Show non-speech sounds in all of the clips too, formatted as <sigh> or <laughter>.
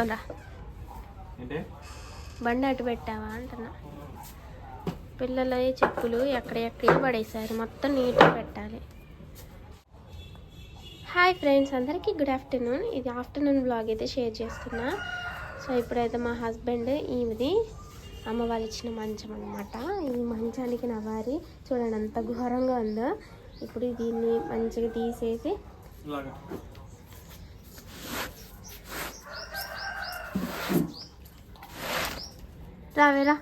ఏంటి? బండి అటు పెట్టావా అంటున్నా. పిల్లల చెప్పులు ఎక్కడెక్కడ పడేసారు మొత్తం నీట్గా పెట్టాలి. హాయ్ ఫ్రెండ్స్ అందరికీ గుడ్ ఆఫ్టర్నూన్. ఇది ఆఫ్టర్నూన్ బ్లాగ్ అయితే షేర్ చేస్తున్నా. సో ఇప్పుడైతే మా హస్బెండ్ ఈమెది అమ్మ వాళ్ళు ఇచ్చిన మంచం అనమాట ఈ మంచానికి నవారి చూడండి అంత ఘోరంగా ఉందో. ఇప్పుడు దీన్ని మంచిగా తీసేసి రావేరా.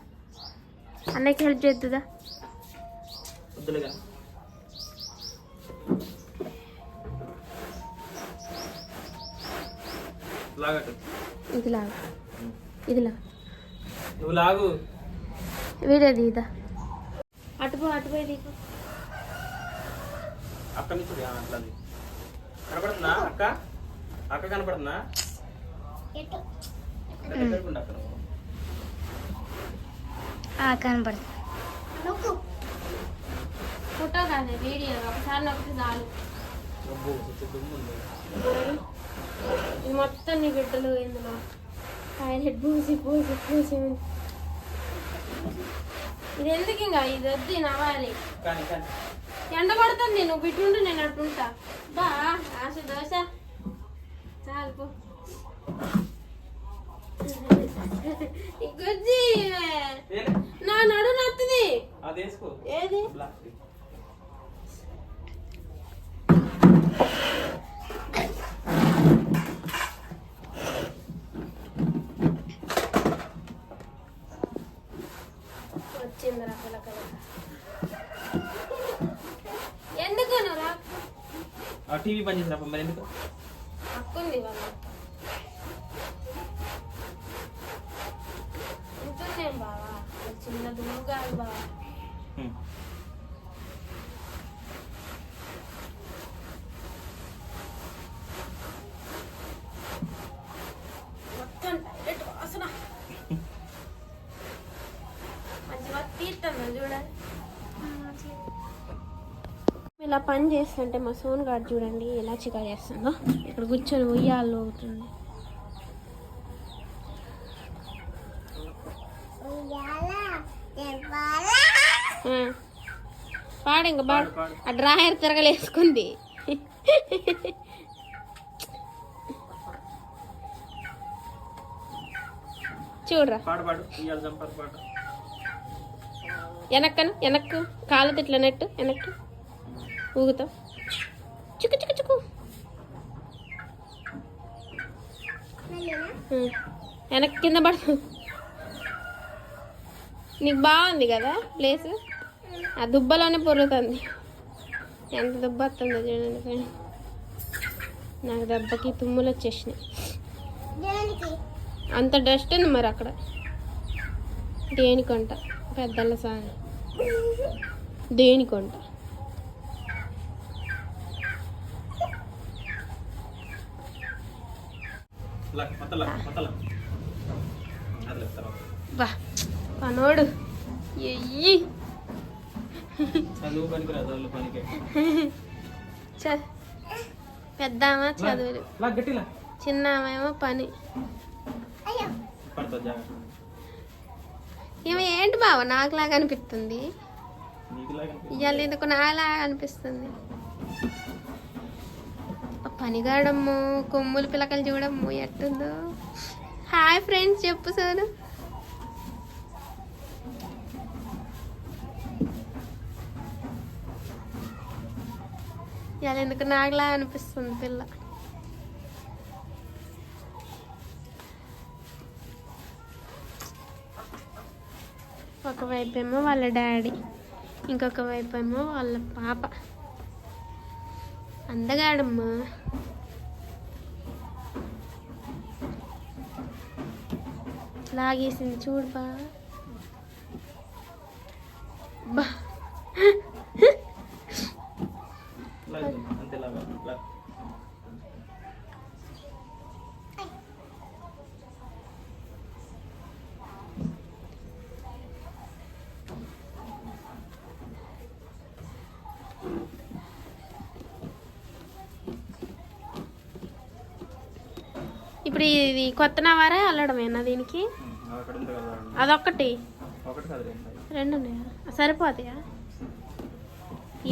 అన్నయ్యకి హెల్ప్ చేద్దుదా? ఇది లాగా. ఇది లాగా. నువ్వు లాగు. వీడేది ఇదా? అటుపో అటుపోయి దిగు అక్క నుంచి అట్లాది కనపడుతుందా అక్క? అక్క కనపడుతుందా? పెట్టుకుంటా కనపడుతుంది. ఫోటో కాదు వీడియో. ఒకసారి నొక్కి చాలు. ఇది మొత్తం నీ బిడ్డలు ఇందులో. టాయిలెట్ పూసి పూసి పూసి ఉంది. ఇది ఎందుకు ఇంకా? ఇది వద్దు నవ్వాలి. కానీ కానీ. ఎండ పడుతుంది నువ్వు బిట్టుండు నేను అటుంటా బా ఆశ దోశ. చాలు గుజ్జి నా నడు నత్తుంది. అది వేసుకో. ఏది? ఎందుకు టీవీ పని చేసిన మరి ఎందుకు? హక్కుంది వాళ్ళ ఉంటుందేం బావా మొత్తం టైలెట్ వాసన తీస్తాను చూడండి ఇలా పని చేస్తుంటే మా సోన్ గారు చూడండి ఎలా చికా చేస్తుందో ఇక్కడ కూర్చొని ఉయ్యాలు అవుతుంది పాడు ఇంకా పాడు. ఆ డ్రాయర్ తిరగలేసుకుంది చూడరా. పాడు పాడు. ఇవాళ చంపారు పాడు. వెనక్కను వెనక్కు. కాలు తిట్ల నెట్టు వెనక్కి. ఊగుతాం. చిక్కు చిక్కు చిక్కు. ఉం. వెనక్కి కింద పడు. నీకు బాగుంది కదా ప్లేస్? ఆ దుబ్బలోనే పొరుగుతుంది ఎంత దుబ్బ వస్తుందో చూడండి ఫ్రెండ్. నాకు దెబ్బకి తుమ్ములు వచ్చేసినాయి. అంత డస్ట్ ఉంది మరి అక్కడ. దేనికంట? పెద్దల సాంగ్ దేనికంట? బా పనోడు. ఎయ్యి చదువు పనికి. రాదు పనికి పెద్దామా చదువులు. చిన్నామేమో పని. ఈమె ఏంటి బావ నాకులాగా అనిపిస్తుంది. నీకు లాగా ఇవాళ ఎందుకు నాలా అనిపిస్తుంది? పనిగాడమ్ము కొమ్ములు పిలకలు చూడమ్ము ఎట్టుందో. హాయ్ ఫ్రెండ్స్ చెప్పు సార్ ఇవాళ ఎందుకు నాగలా అనిపిస్తుంది పిల్ల. ఒకవైపు ఏమో వాళ్ళ డాడీ ఇంకొక వైపు ఏమో వాళ్ళ పాప. అందగాడమ్మా. లాగేసింది చూడు బా లాగ్ అంతే లాగా లాగ్ ఇప్పుడు ఇది కొత్త నవారా అల్లడమేనా దీనికి? అదొక్కటి? రెండు ఉన్నాయా? సరిపోతాయా?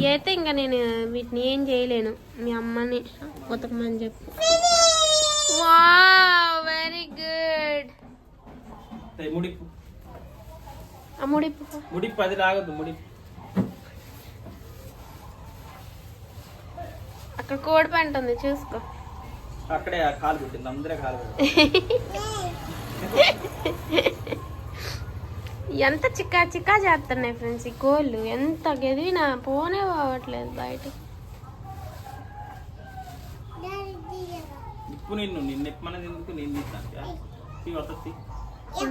అయితే ఇంకా నేను వీటిని ఏం చేయలేను. మీ అమ్మని ఉతకమని చెప్పు. వెరీ గుడ్ ముడిపు. ముడిపు. అది లాగొద్దు ముడిపు. అక్కడ కోడి పంట ఉంది చూసుకో. అక్కడే కాలు పెట్టింది అందరే కాలు పెట్టింది. <laughs> ఎంత చిక్కా చిక్కా చేస్తున్నాయి ఫ్రెండ్స్ ఈ కోళ్ళు? ఎంత గెదివినా పోనే పోవట్లేదు బయట ఇప్పు నిన్ను నిన్ను ఇప్పమనేది ఎందుకు నేను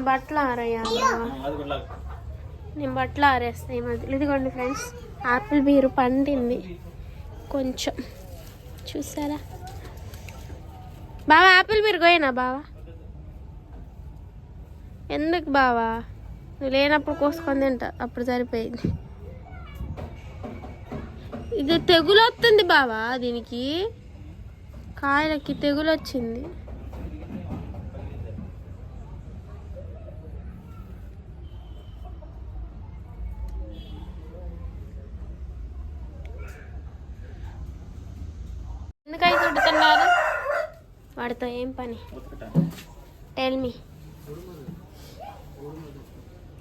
బట్టలు లాగు. నేను బట్టలు ఆరేస్తాయి మధ్యలో ఇదిగోండి ఫ్రెండ్స్ ఆపిల్ బీరు పండింది. కొంచెం. చూసారా? బావా ఆపిల్ బీరు కోయినా బావా? ఎందుకు బావా? లేనప్పుడు కోసుకొని తింటా. అప్పుడు సరిపోయింది. ఇది తెగులు వస్తుంది బావా దీనికి. కాయలకి తెగులు వచ్చింది ఎందుకై చుట్టుతున్నారు వాడితో ఏం పని. టెల్ మీ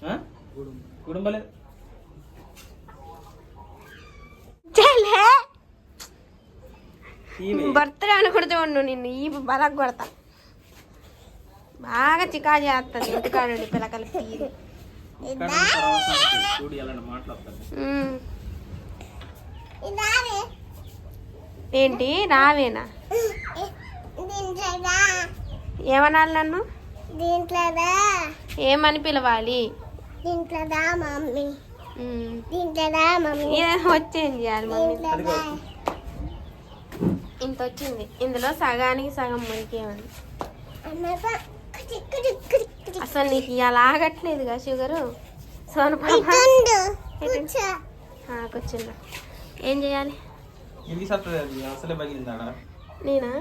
ఆ? కుటుంబలే బర్త్డే అనుకుంటూ ఉండు నిన్ను ఈ బలక్ కొడతా బాగా చికా చేస్తుంది ఇంటికాడు పిల్లకలు. ఏంటి రావేనా ఏమనాలి నన్ను దీంట్లోదా ఏమని పిలవాలి దీంట్లోదా మమ్మీ ఉమ్. దీంట్లోదా మమ్మీ ఏ వచ్చేం చేయాలి మమ్మీ అది కాదు. ఇంత వచ్చింది ఇందులో సగానికి సగం మునికే ఉంది అసలు నీకు ఇలా ఆగట్లేదుగా షుగరు సోను పాప ఇటుండు ఇటు. కూర్చో ఆ, కూర్చుందా ఏం చేయాలి నేనా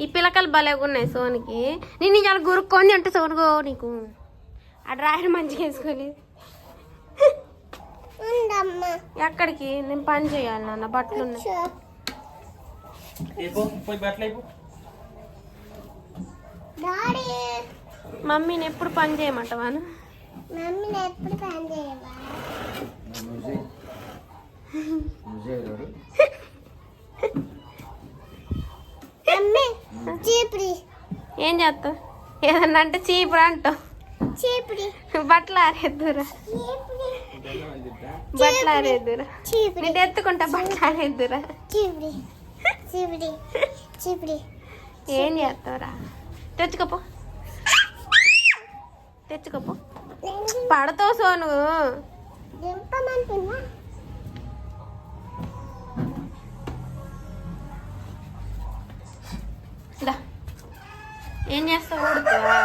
ఈ పిలకలు భలేగా ఉన్నాయి సోనికి నేను ఇవాళ గురుక్కొని అంటే సోనుకో నీకు ఆ డ్రాయర్ మంచిగా వేసుకోలేదు ఉండమ్మా ఎక్కడికి? నేను పని చేయాలి నాన్న బట్టలు మమ్మీని ఎప్పుడు పని చేయమంటావాను మమ్మీని ఎప్పుడు పని చేయవా? మమ్మీ చీపురి. ఏం చేస్తావు? ఏదన్నా అంటే చీపురు అంటావు. బట్టలు ఆరేద్దురా బట్టలు ఆరేద్దురా నేను ఎత్తుకుంటా బట్టలు ఆరేద్దురా ఏం చేస్తావురా? తెచ్చుకోపో. తెచ్చుకోపో. పడతావు సోను. ఏం చేస్తావు? ఊడుతావా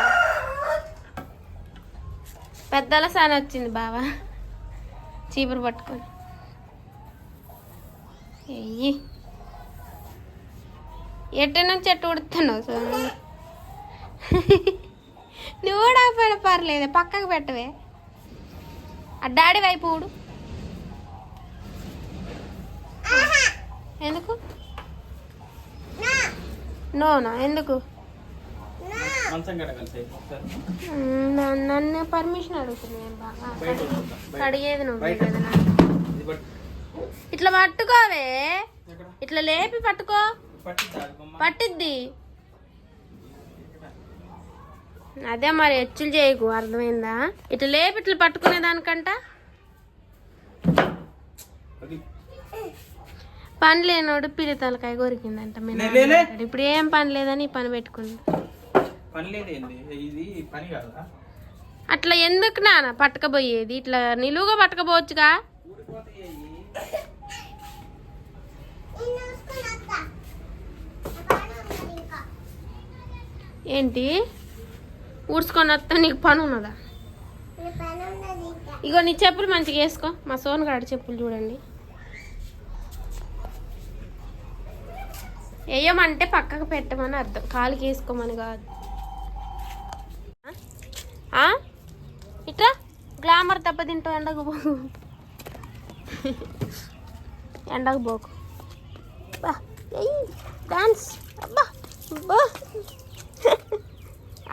పెద్దల సాన వచ్చింది బావా. చీపురు పట్టుకొని. ఎయ్యి ఎటు నుంచి ఎట్టు ఉడుతున్నావు సోను నువ్వు కూడా పడ పర్లేదు పక్కకు పెట్టవే. ఆ డాడీ వైపు ఊడు. ఎందుకు? నోనా ఎందుకు నా మంచం గడ కలిసి అయిపో ఒకసారి. మ్మ్, నన్ను- పర్మిషన్ అడుగుతున్నాను బాగా. కడిగేది నువ్వు. కదా. ఇట్లా పట్టుకోవే? ఇట్లా లేపి పట్టుకో పట్టిద్దా అది మరి హెచ్చులు చేయకు అర్థమైందా ఇట్లా లేపి ఇట్లా పట్టుకునే దానికంట. పని లేనోడు పిల్లి తలకాయ కొరికిందంట. ఇప్పుడు ఏం పని లేదని పని పెట్టుకుంది పని లేదేంది? ఇది పని కాదా అట్లా ఎందుకు నాన్న పట్టకపోయేది? ఇట్లా నిలువుగా పట్టకపోవచ్చుగా? ఏంటి? ఊడ్చుకొని వస్తా నీకు పని ఉన్నదా? ఇగో నీ చెప్పులు మంచిగా వేసుకో. మా సోన్ గాడి చెప్పులు చూడండి. వేయమంటే పక్కకు పెట్టమని అర్థం. కాలుకి వేసుకోమని కాదు ఆ? ఇట్రా గ్లామర్ దెబ్బతింటావు ఎండకు పోకు ఎండకు పోకు. బా డాన్స్. అబ్బా బా.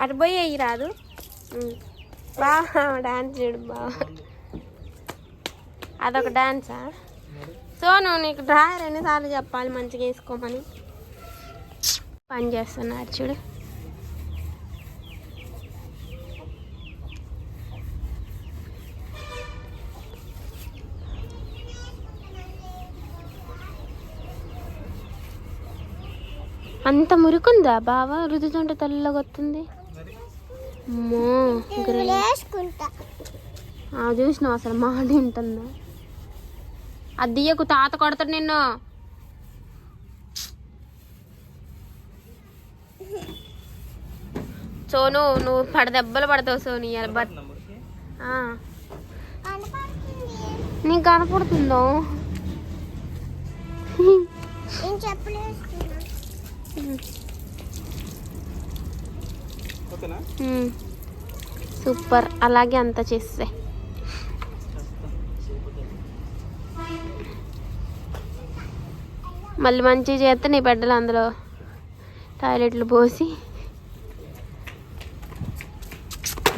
అటు పోయి అయ్యి రాదు. బా డాన్స్ చూడు బా. అదొక డాన్సా? సో నువ్వు నీకు డ్రాయర్ ఎన్నిసార్లు చెప్పాలి మంచిగా వేసుకోమని? పని చేస్తున్నారు చూడు. అంత మురికుందా బావా? రుదుతుంటే తెల్లగా వస్తుంది. అమ్మో ఆ చూసిన అసలు? మాట ఉంటుందా? అద్దయ్యకు తాత కొడతాడు నిన్ను. సోను నువ్వు పడదెబ్బలు పడతావు సోని బట్ నీకు కనపడుతుందో? చెప్పలేదు. సూపర్. అలాగే అంత చేస్తే. మళ్ళీ మంచిగా చేస్తే నీ బిడ్డలు అందులో టాయిలెట్లు పోసి.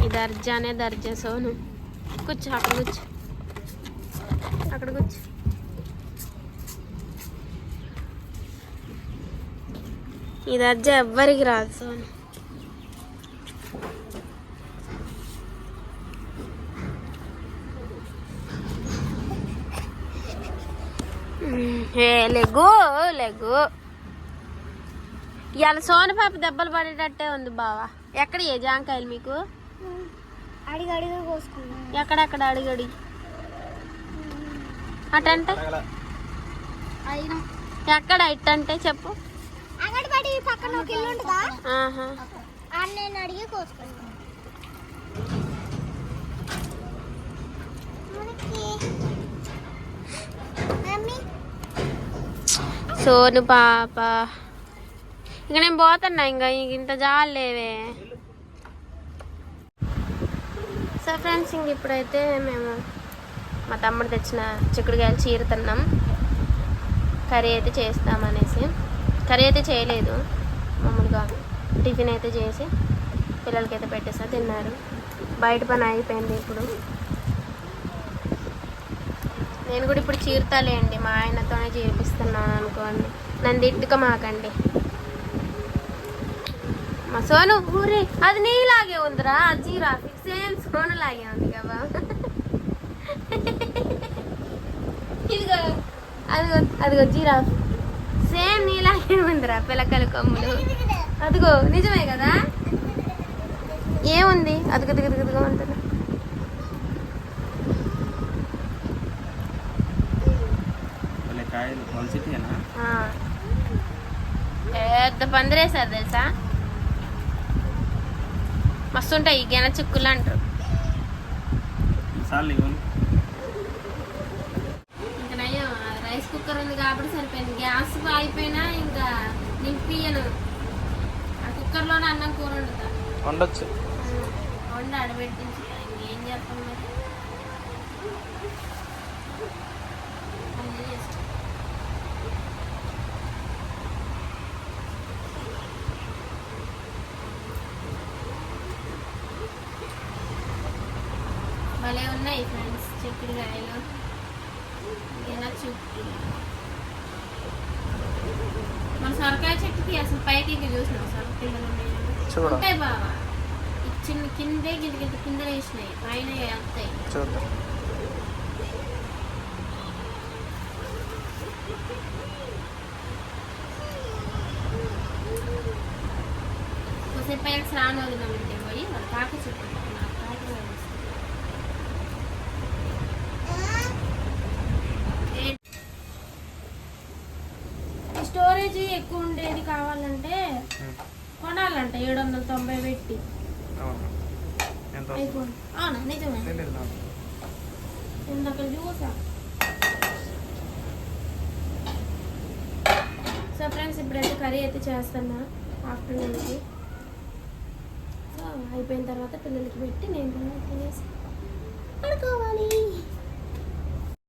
ఈ దర్జానే దర్జా సోను. కూర్చో అక్కడ కూర్చో. అక్కడ కూర్చో. ఈ దర్జా ఎవ్వరికి రాదు సోను. ఏ లెగ్గు లెగ్గు ఇవాళ సోనపాప దెబ్బలు పడేటట్టే ఉంది బావా. ఎక్కడ ఏ జాంకాయలు మీకు? అడిగి అడిగి కోసుకున్నా ఎక్కడెక్కడ అడిగడి అటంటే? ఎక్కడ ఇట్టంటే చెప్పు. అంగడిపడి పక్కన ఒక ఇల్లు ఉంటుందా? ఆహా. అని నేను అడిగి సోను పాప. ఇంక నేను పోతున్నా ఇంకా ఇంక ఇంత జాలేవే సో ఫ్రెండ్స్ ఇంక ఇప్పుడైతే మేము మా తమ్ముడు తెచ్చిన చిక్కుడుకాయలు చీరుతున్నాం కర్రీ అయితే చేస్తామనేసి. కర్రీ అయితే చేయలేదు. మామూలుగా టిఫిన్ అయితే చేసి పిల్లలకైతే పెట్టేసా తిన్నారు. బయట పని అయిపోయింది ఇప్పుడు. నేను కూడా ఇప్పుడు చీరతాలేండి మా ఆయనతోనే చేపిస్తున్నాను అనుకోండి. నన్ను తిట్టుక మాకండి మా సోను ఊరే అది నీలాగే ఉందిరా జీరా సేమ్ సోను లాగే ఉంది కదా ఇదిగో అదిగో అదిగో జీరాఫ్ సేమ్ నీలాగే ఉందిరా పిలకల కొమ్ములు. అదిగో నిజమే కదా? ఏముంది? అదిగో దిగ దిగ అంటున్నా. వాళ్ళ కాయలు మొలసిటీనా ఆ. పెద్ద పందిరేసారు తెలుసా? మస్తు ఉంటాయి గెన చిక్కులు అంటారు కాబట్టి సరిపోయింది. గ్యాస్ అయిపోయినా ఇంకా నింపియను ఆ కుక్కర్లోనే అన్నం కూర వండుతా. ఉండొచ్చు వండి ఆడబెట్టించి. ఇంకేం చేస్తాం మరి? అన్నీ చేస్తాం. భలే ఉన్నాయి ఫ్రెండ్స్ చిక్కుడుకాయలు ఇలా చుట్టూ మన సొరకాయ చెట్టుకి అసలు పైకి చూసినాం సొరకాయలు ఉన్నాయి చూడ. ఉంటాయి బావా. చిన్న కిందే గింత గింత కింద వేసినాయి. పైన వెళ్తాయి చూద్దాం కొద్దిసేపు పైన స్నానం వదిలినామంటే పోయి వాళ్ళ కాక చుట్టూ నాకు కాక వేస్తుంది. ఏ- ఈ స్టోరేజ్ ఎక్కువ ఉండేది కావాలంటే కొనాలంట ఏడు వందల తొంభై పెట్టి అవును? నిజమే. ఇందాక చూసా సో ఫ్రెండ్స్ ఇప్పుడైతే కర్రీ అయితే చేస్తున్నా ఆఫ్టర్నూన్కి. సో అయిపోయిన తర్వాత పిల్లలకి పెట్టి నేను తినేసి